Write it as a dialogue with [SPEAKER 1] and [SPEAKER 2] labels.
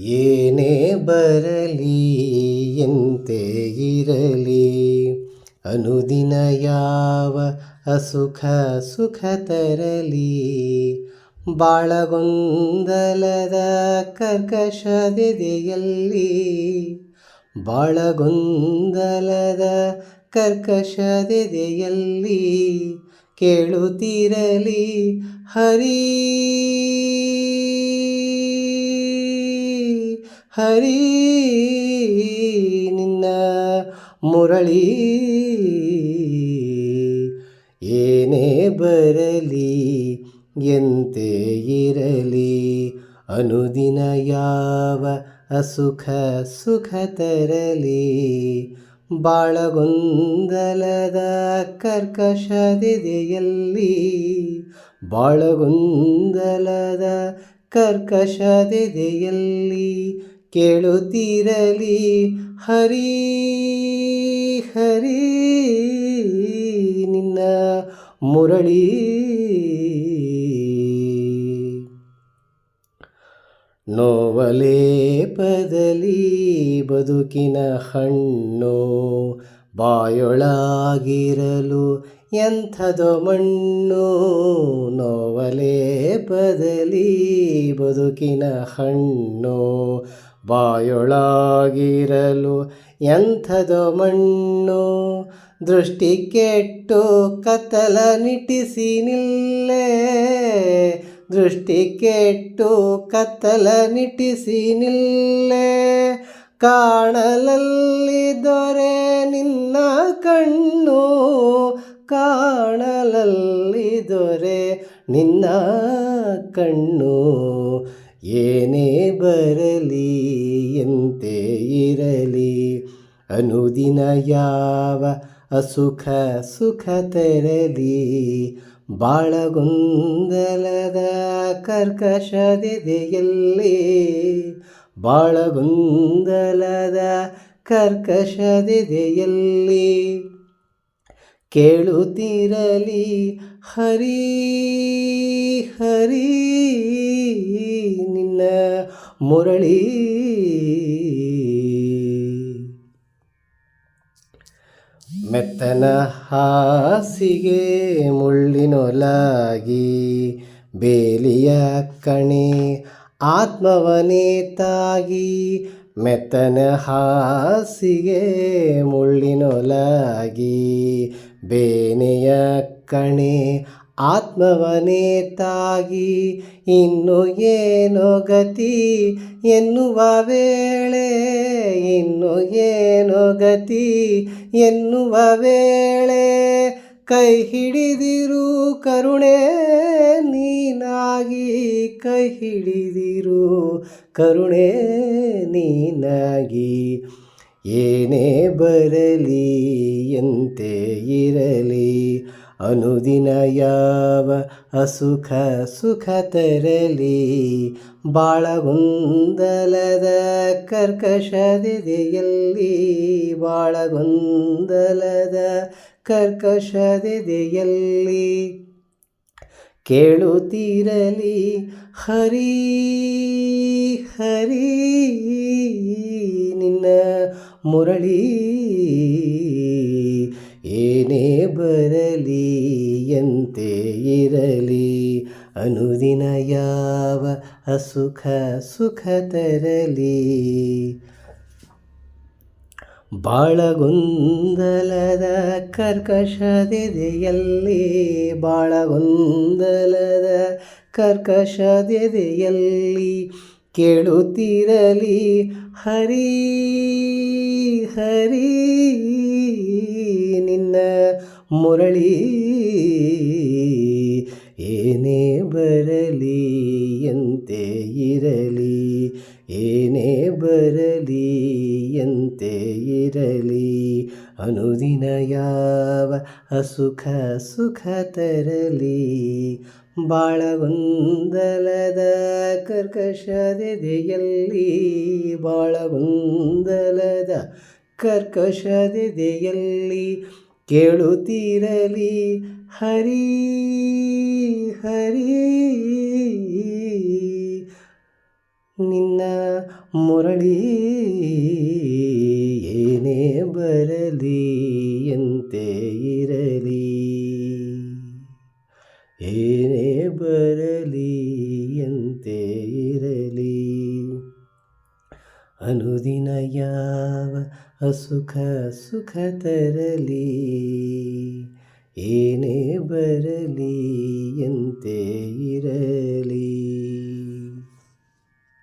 [SPEAKER 1] ಏನೇ ಬರಲಿ ಎಂತೆ ಇರಲಿ? ಅನುದಿನ ಯಾವ ಅಸುಖ ಸುಖ ತರಲಿ? ಬಾಳಗೊಂದಲದ ಕರ್ಕಶದೆದೆಯಲ್ಲಿ? ಬಾಳಗೊಂದಲದ ಕರ್ಕಶದೆದೆಯಲ್ಲಿ? ಕೇಳುತ್ತಿರಲಿ ಹರಿ. ಹರಿ ನಿನ್ನ ಮುರಳಿ. ಏನೇ ಬರಲಿ ಎಂತೆ ಇರಲಿ, ಅನುದಿನ ಯಾವ ಅಸುಖ ಸುಖ ತರಲಿ. ಬಾಳಗೊಂದಲದ ಕರ್ಕಶದೆದೆಯಲ್ಲಿ ಬಾಳಗೊಂದಲದ ಕರ್ಕಶದೆದೆಯಲ್ಲಿ ಕೇಳುತ್ತಿರಲಿ? ಹರಿ ಹರಿ ನಿನ್ನ ಮುರಳಿ. ನೋವಲೇಪದಲ್ಲಿ ಬದುಕಿನ ಹಣ್ಣು ಬಾಯೊಳಗಿರಲು ಎಂಥದೋ ಮಣ್ಣು ನೋವಲೇಪದಲ್ಲಿ ಬದುಕಿನ ಹಣ್ಣು ಬಾಯೊಳಾಗಿರಲು ಎಂಥದೋ ಮಣ್ಣು ದೃಷ್ಟಿ ಕೆಟ್ಟು ಕತ್ತಲ ನಿಟ್ಟಿಸಿ ನಿಲ್ಲೇ ದೃಷ್ಟಿ ಕೆಟ್ಟು ಕತ್ತಲ ನಿಟ್ಟಿಸಿ ನಿಲ್ಲೇ ಕಾಣಲಲ್ಲಿ ದೊರೆ ನಿನ್ನ ಕಣ್ಣು ಕಾಣಲಲ್ಲಿ ದೊರೆ ನಿನ್ನ ಕಣ್ಣು. ಏನೇ ಬರಲಿ ಎಂತೆ ಇರಲಿ, ಅನುದಿನ ಯಾವ ಅಸುಖ ಸುಖ ತೆರಲಿ. ಬಾಳಗೊಂದಲದ ಕರ್ಕಶದೆದೆಯಲ್ಲಿ ಬಾಳಗೊಂದಲದ ಕರ್ಕಶದೆದೆಯಲ್ಲಿ ಕೇಳುತ್ತಿರಲಿ. ಹರಿ ಹರಿ ನಿನ್ನ ಮುರಳಿ. ಮೆತ್ತನ ಹಾಸಿಗೆ ಮುಳ್ಳಿನೊಲಾಗಿ ಬೇಲಿಯ ಕಣೆ ಆತ್ಮವನೇತಾಗಿ ಮೆತ್ತನ ಹಾಸಿಗೆ ಮುಳ್ಳಿನೊಲಾಗಿ ಬೇನೆಯ ಕಣೆ ಆತ್ಮವನೇತಾಗಿ ಇನ್ನು ಏನು ಗತಿ ಎನ್ನುವ ವೇಳೆ, ಇನ್ನು ಏನು ಗತಿ ಎನ್ನುವ ವೇಳೆ, ಕೈ ಹಿಡಿದಿರು ಕರುಣೆ, ನೀನಾಗಿ ಕೈ ಹಿಡಿದಿರು ಕರುಣೆ, ನೀನಾಗಿ ಏನೇ ಬರಲಿ ಎಂತೆ ಇರಲಿ, ಅನುದಿನ ಯಾವ ಅಸುಖ ಸುಖ ತರಲಿ ಬಾಳ ಗೊಂದಲದ ಕರ್ಕಶದೆದೆಯಲ್ಲಿ ಕೇಳುತ್ತಿರಲಿ, ಹರಿ ಹರಿ ನಿನ್ನ ಮುರಳಿ. ಏನೇ ಬರಲಿ ಎಂತೆ ಇರಲಿ ಅನುದಿನ ಯಾವ ಅಸುಖ ಸುಖ ತರಲಿ. ಬಾಳಗೊಂದಲದ ಕರ್ಕಶದೆದೆಯಲ್ಲಿ ಬಾಳಗೊಂದಲದ ಕರ್ಕಶದೆದೆಯಲ್ಲಿ ಕೇಳುತ್ತಿರಲಿ. ಹರಿ ಹರಿ ನಿನ್ನ ಮುರಳಿ ಏನೇ ಬರಲಿ ಎಂತೆ ಇರಲಿ. ಏನೇ ಬರಲಿ ಎಂತೆ ಇರಲಿ. ಅನುದಿನ ಯಾವ ಅಸುಖ ಸುಖ ತರಲಿ. ಬಾಳಗೊಂದಲದ ಕರ್ಕಶದೆದೆಯಲ್ಲಿ ಬಾಳಗೊಂದಲದ ಕರ್ಕಶದೆದೆಯಲ್ಲಿ ಕೇಳುತ್ತಿರಲಿ. ಹರಿ ಹರಿ ನಿನ್ನ ಮುರಳಿ. ಏನೇ ಬರಲಿ ಎಂತೆ ಇರಲಿ. ಏನೇ ಬರಲಿ ಎಂತೆ ಇರಲಿ. ಅನುದಿನ ಯಾವ ಅಸುಖ ಸುಖ ತರಲಿ. ಏನೇ ಬರಲಿ ಎಂತೆ ಇರಲಿ.